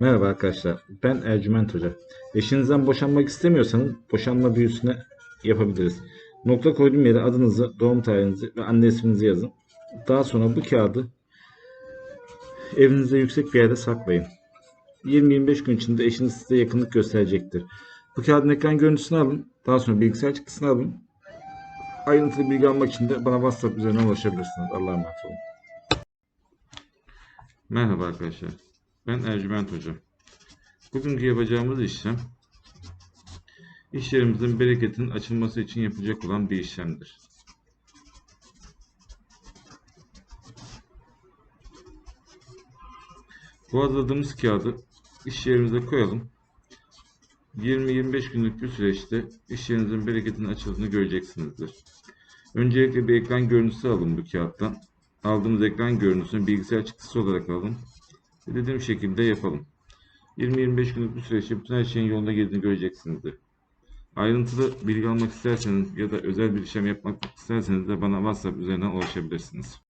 Merhaba arkadaşlar, ben Ercüment Hoca. Eşinizden boşanmak istemiyorsanız boşanma büyüsüne yapabiliriz. Nokta koyduğum yere adınızı, doğum tarihinizi ve anne isminizi yazın. Daha sonra bu kağıdı evinizde yüksek bir yerde saklayın. 20-25 gün içinde eşiniz size yakınlık gösterecektir. Bu kağıdın ekran görüntüsünü alın. Daha sonra bilgisayar çıktısını alın. Ayrıntılı bilgi almak için de bana WhatsApp üzerinden ulaşabilirsiniz. Allah'a emanet olun. Merhaba arkadaşlar. Ben Ercüment Hoca. Bugünkü yapacağımız işlem iş yerimizin bereketinin açılması için yapacak olan bir işlemdir. Bu hazırladığımız kağıdı iş yerimize koyalım. 20-25 günlük bir süreçte iş yerinizin bereketinin açıldığını göreceksinizdir. Öncelikle bir ekran görüntüsü alın bu kağıttan. Aldığımız ekran görüntüsünü bilgisayar çıktısı olarak alın. Dediğim şekilde yapalım. 20-25 günlük bir süreçte bütün her şeyin yoluna girdiğini göreceksinizdir. Ayrıntılı bilgi almak isterseniz ya da özel bir işlem yapmak isterseniz de bana WhatsApp üzerinden ulaşabilirsiniz.